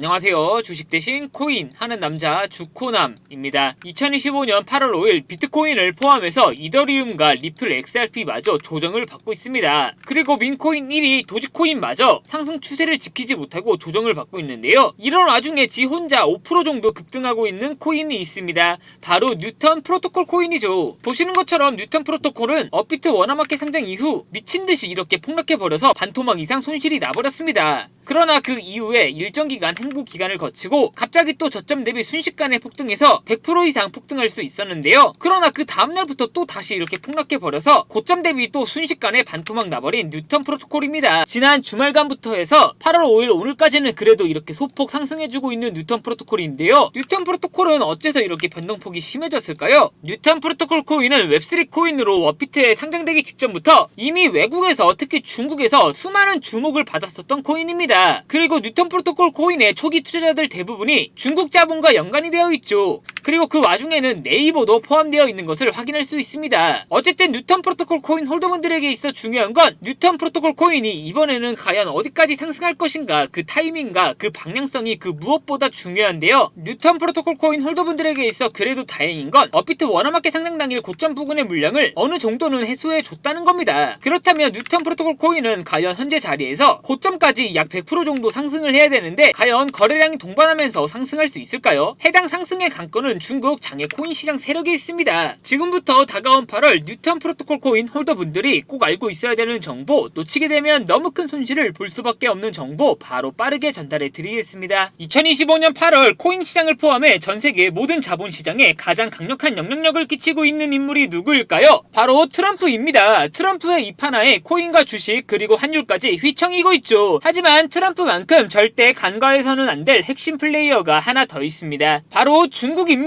안녕하세요. 주식 대신 코인 하는 남자 주코남입니다. 2025년 8월 5일 비트코인을 포함해서 이더리움과 리플 XRP마저 조정을 받고 있습니다. 그리고 민코인 1위 도지코인마저 상승 추세를 지키지 못하고 조정을 받고 있는데요. 이런 와중에 지 혼자 5% 정도 급등하고 있는 코인이 있습니다. 바로 뉴턴 프로토콜 코인이죠. 보시는 것처럼 뉴턴 프로토콜은 업비트 원화마켓 상장 이후 미친 듯이 이렇게 폭락해버려서 반토막 이상 손실이 나버렸습니다. 그러나 그 이후에 일정 기간 행보 기간을 거치고 갑자기 또 저점 대비 순식간에 폭등해서 100% 이상 폭등할 수 있었는데요. 그러나 그 다음날부터 또 다시 이렇게 폭락해 버려서 고점 대비 또 순식간에 반토막 나버린 뉴턴 프로토콜입니다. 지난 주말간부터 해서 8월 5일 오늘까지는 그래도 이렇게 소폭 상승해주고 있는 뉴턴 프로토콜인데요. 뉴턴 프로토콜은 어째서 이렇게 변동폭이 심해졌을까요? 뉴턴 프로토콜 코인은 웹3 코인으로 워피트에 상장되기 직전부터 이미 외국에서 특히 중국에서 수많은 주목을 받았었던 코인입니다. 그리고 뉴턴 프로토콜 코인의 초기 투자자들 대부분이 중국 자본과 연관이 되어 있죠. 그리고 그 와중에는 네이버도 포함되어 있는 것을 확인할 수 있습니다. 어쨌든 뉴턴 프로토콜 코인 홀더분들에게 있어 중요한 건 뉴턴 프로토콜 코인이 이번에는 과연 어디까지 상승할 것인가 그 타이밍과 그 방향성이 그 무엇보다 중요한데요. 뉴턴 프로토콜 코인 홀더분들에게 있어 그래도 다행인 건 업비트 원화마켓 상장 당일 고점 부근의 물량을 어느 정도는 해소해 줬다는 겁니다. 그렇다면 뉴턴 프로토콜 코인은 과연 현재 자리에서 고점까지 약 100% 정도 상승을 해야 되는데 과연 거래량이 동반하면서 상승할 수 있을까요? 해당 상승의 관건은 중국 장외 코인 시장 세력에 있습니다. 지금부터 다가온 8월 뉴턴 프로토콜 코인 홀더분들이 꼭 알고 있어야 되는 정보, 놓치게 되면 너무 큰 손실을 볼 수밖에 없는 정보 바로 빠르게 전달해 드리겠습니다. 2025년 8월 코인 시장을 포함해 전 세계 모든 자본 시장에 가장 강력한 영향력을 끼치고 있는 인물이 누구일까요? 바로 트럼프입니다. 트럼프의 입하나에 코인과 주식 그리고 환율까지 휘청이고 있죠. 하지만 트럼프만큼 절대 간과해서는 안 될 핵심 플레이어가 하나 더 있습니다. 바로 중국입니다.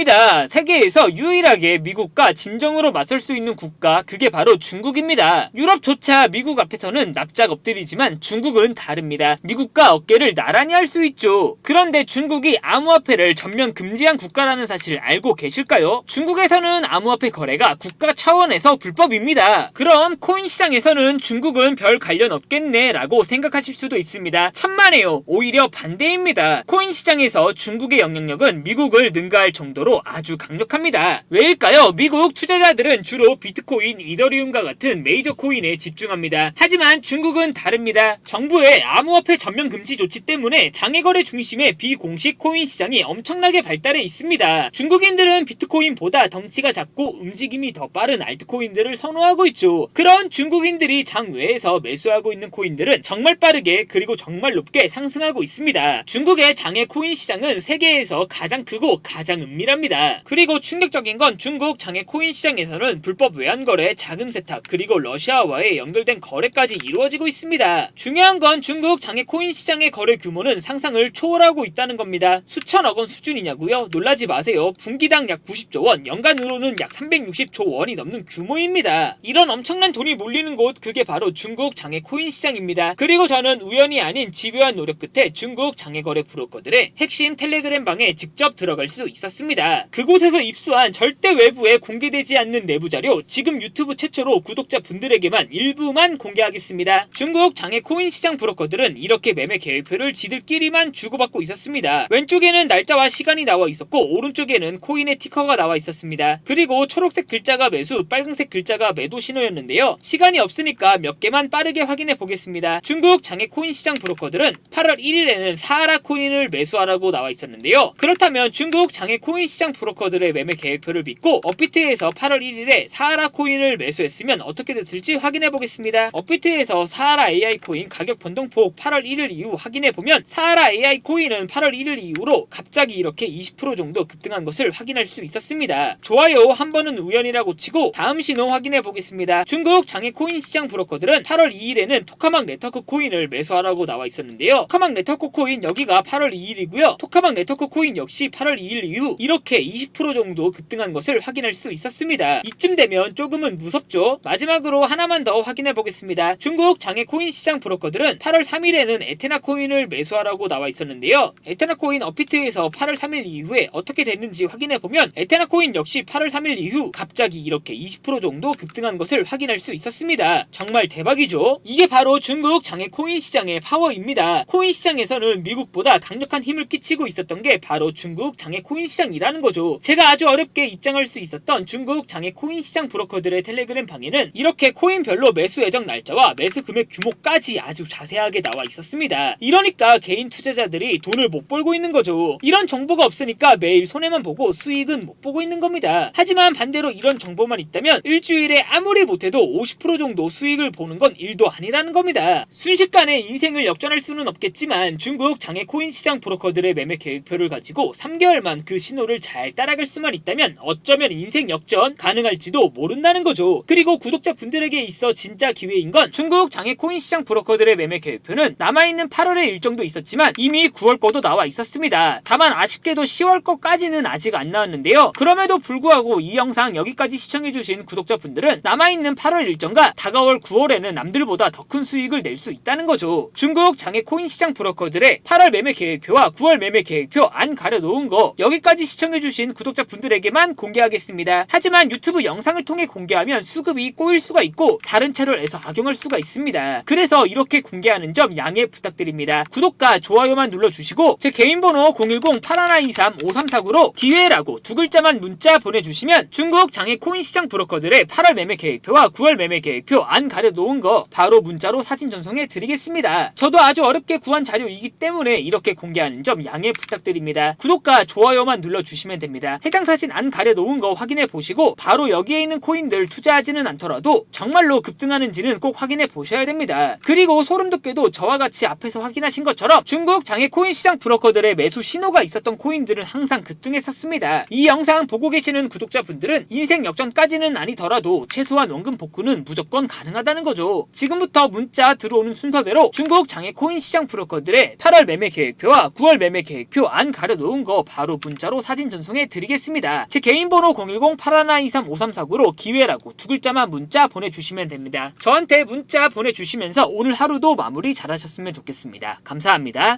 세계에서 유일하게 미국과 진정으로 맞설 수 있는 국가 그게 바로 중국입니다. 유럽조차 미국 앞에서는 납작 엎드리지만 중국은 다릅니다. 미국과 어깨를 나란히 할 수 있죠. 그런데 중국이 암호화폐를 전면 금지한 국가라는 사실 알고 계실까요? 중국에서는 암호화폐 거래가 국가 차원에서 불법입니다. 그럼 코인 시장에서는 중국은 별 관련 없겠네라고 생각하실 수도 있습니다. 천만에요. 오히려 반대입니다. 코인 시장에서 중국의 영향력은 미국을 능가할 정도로 아주 강력합니다. 왜일까요? 미국 투자자들은 주로 비트코인, 이더리움과 같은 메이저 코인에 집중합니다. 하지만 중국은 다릅니다. 정부의 암호화폐 전면 금지 조치 때문에 장외거래 중심의 비공식 코인 시장이 엄청나게 발달해 있습니다. 중국인들은 비트코인보다 덩치가 작고 움직임이 더 빠른 알트코인들을 선호하고 있죠. 그런 중국인들이 장외에서 매수하고 있는 코인들은 정말 빠르게 그리고 정말 높게 상승하고 있습니다. 중국의 장외 코인 시장은 세계에서 가장 크고 가장 은밀 합니다. 그리고 충격적인 건 중국 장외 코인 시장에서는 불법 외환거래, 자금 세탁, 그리고 러시아와의 연결된 거래까지 이루어지고 있습니다. 중요한 건 중국 장외 코인 시장의 거래 규모는 상상을 초월하고 있다는 겁니다. 수천억 원 수준이냐고요? 놀라지 마세요. 분기당 약 90조 원, 연간으로는 약 360조 원이 넘는 규모입니다. 이런 엄청난 돈이 몰리는 곳 그게 바로 중국 장외 코인 시장입니다. 그리고 저는 우연이 아닌 집요한 노력 끝에 중국 장외 거래 브로커들의 핵심 텔레그램 방에 직접 들어갈 수 있었 습니다. 그곳에서 입수한 절대 외부에 공개되지 않는 내부 자료 지금 유튜브 최초로 구독자 분들에게만 일부만 공개하겠습니다. 중국 장외 코인 시장 브로커들은 이렇게 매매 계획표를 지들끼리만 주고받고 있었습니다. 왼쪽에는 날짜와 시간이 나와 있었고 오른쪽에는 코인의 티커가 나와 있었습니다. 그리고 초록색 글자가 매수, 빨간색 글자가 매도 신호였는데요. 시간이 없으니까 몇 개만 빠르게 확인해 보겠습니다. 중국 장외 코인 시장 브로커들은 8월 1일에는 사하라 코인을 매수하라고 나와 있었는데요. 그렇다면 중국 장외 코인 시장 브로커들의 매매 계획표를 믿고 업비트에서 8월 1일에 사하라 코인을 매수했으면 어떻게 됐을지 확인해 보겠습니다. 업비트에서 사하라 AI 코인 가격 변동폭 8월 1일 이후 확인해 보면 사하라 AI 코인은 8월 1일 이후로 갑자기 이렇게 20% 정도 급등한 것을 확인할 수 있었습니다. 좋아요 한 번은 우연이라고 치고 다음 신호 확인해 보겠습니다. 중국 장외 코인 시장 브로커들은 8월 2일에는 토카막 네트워크 코인을 매수하라고 나와 있었는데요. 토카막 네트워크 코인 여기가 8월 2일이고요. 토카막 네트워크 코인 역시 8월 2일 이후 이렇게 이렇게 20% 정도 급등한 것을 확인할 수 있었습니다. 이쯤 되면 조금은 무섭죠. 마지막으로 하나만 더 확인해 보겠습니다. 중국 장외 코인 시장 브로커들은 8월 3일에는 에테나 코인을 매수하라고 나와 있었는데요. 에테나 코인 업비트에서 8월 3일 이후에 어떻게 됐는지 확인해 보면 에테나 코인 역시 8월 3일 이후 갑자기 이렇게 20% 정도 급등한 것을 확인할 수 있었습니다. 정말 대박이죠. 이게 바로 중국 장외 코인 시장의 파워입니다. 코인 시장에서는 미국보다 강력한 힘을 끼치고 있었던 게 바로 중국 장외 코인 시장이 라는 거죠. 제가 아주 어렵게 입장할 수 있었던 중국 장외 코인 시장 브로커들의 텔레그램 방에는 이렇게 코인별로 매수 예정 날짜와 매수 금액 규모까지 아주 자세하게 나와 있었습니다. 이러니까 개인 투자자들이 돈을 못 벌고 있는 거죠. 이런 정보가 없으니까 매일 손해만 보고 수익은 못 보고 있는 겁니다. 하지만 반대로 이런 정보만 있다면 일주일에 아무리 못해도 50% 정도 수익을 보는 건 일도 아니라는 겁니다. 순식간에 인생을 역전할 수는 없겠지만 중국 장외 코인 시장 브로커들의 매매 계획표를 가지고 3개월만 그 신호를 잘 따라갈 수만 있다면 어쩌면 인생 역전 가능할지도 모른다는 거죠. 그리고 구독자 분들에게 있어 진짜 기회인 건 중국 장외 코인 시장 브로커들의 매매 계획표는 남아있는 8월의 일정도 있었지만 이미 9월 거도 나와 있었습니다. 다만 아쉽게도 10월 거까지는 아직 안 나왔는데요. 그럼에도 불구하고 이 영상 여기까지 시청해주신 구독자분들은 남아있는 8월 일정과 다가올 9월에는 남들보다 더 큰 수익을 낼 수 있다는 거죠. 중국 장외 코인 시장 브로커들의 8월 매매 계획표와 9월 매매 계획표 안 가려놓은 거 여기까지 시청 해주신 구독자 분들에게만 공개하겠습니다. 하지만 유튜브 영상을 통해 공개하면 수급이 꼬일 수가 있고 다른 채널에서 악용할 수가 있습니다. 그래서 이렇게 공개하는 점 양해 부탁드립니다. 구독과 좋아요만 눌러주시고 제 개인 번호 010-8123-5349로 기회라고 두 글자만 문자 보내주시면 중국 장외 코인 시장 브로커들의 8월 매매 계획표와 9월 매매 계획표 안 가려놓은 거 바로 문자로 사진 전송해 드리겠습니다. 저도 아주 어렵게 구한 자료이기 때문에 이렇게 공개하는 점 양해 부탁드립니다. 구독과 좋아요만 눌러주시 면 됩니다. 해당 사진 안 가려놓은 거 확인해 보시고 바로 여기에 있는 코인들 투자하지는 않더라도 정말로 급등하는지는 꼭 확인해 보셔야 됩니다. 그리고 소름 돋게도 저와 같이 앞에서 확인하신 것처럼 중국 장외 코인 시장 브로커들의 매수 신호가 있었던 코인들은 항상 급등했었습니다. 이 영상 보고 계시는 구독자분들은 인생 역전까지는 아니더라도 최소한 원금 복구는 무조건 가능하다는 거죠. 지금부터 문자 들어오는 순서대로 중국 장외 코인 시장 브로커들의 8월 매매 계획표와 9월 매매 계획표 안 가려놓은 거 바로 문자로 사진 전송해 드리겠습니다. 제 개인 번호 010-8123-5349로 기회라고 두 글자만 문자 보내주시면 됩니다. 저한테 문자 보내주시면서 오늘 하루도 마무리 잘하셨으면 좋겠습니다. 감사합니다.